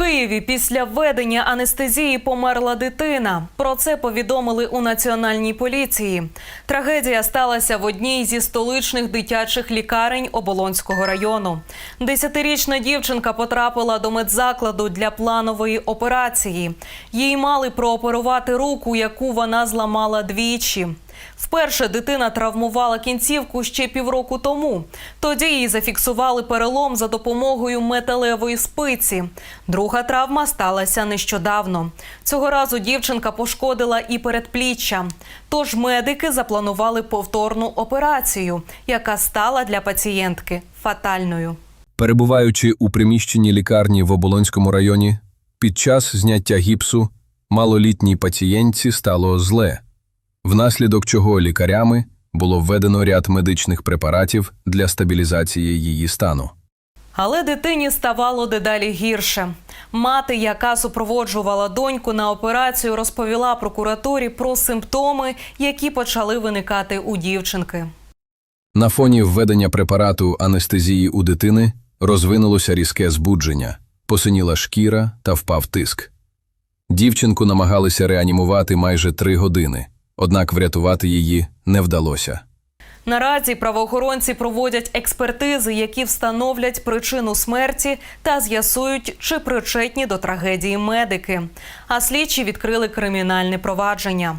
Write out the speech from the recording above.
Києві після введення анестезії померла дитина. Про це повідомили у національній поліції. Трагедія сталася в одній зі столичних дитячих лікарень Оболонського району. Десятирічна дівчинка потрапила до медзакладу для планової операції. Їй мали прооперувати руку, яку вона зламала двічі. Вперше дитина травмувала кінцівку ще півроку тому. Тоді їй зафіксували перелом за допомогою металевої спиці. Друга травма сталася нещодавно. Цього разу дівчинка пошкодила і передпліччя. Тож медики запланували повторну операцію, яка стала для пацієнтки фатальною. Перебуваючи у приміщенні лікарні в Оболонському районі, під час зняття гіпсу малолітній пацієнтці стало зле, внаслідок чого лікарями було введено ряд медичних препаратів для стабілізації її стану. Але дитині ставало дедалі гірше. Мати, яка супроводжувала доньку на операцію, розповіла прокуратурі про симптоми, які почали виникати у дівчинки. На фоні введення препарату анестезії у дитини розвинулося різке збудження, посиніла шкіра та впав тиск. Дівчинку намагалися реанімувати майже три години, однак врятувати її не вдалося. Наразі правоохоронці проводять експертизи, які встановлять причину смерті та з'ясують, чи причетні до трагедії медики. А слідчі відкрили кримінальне провадження.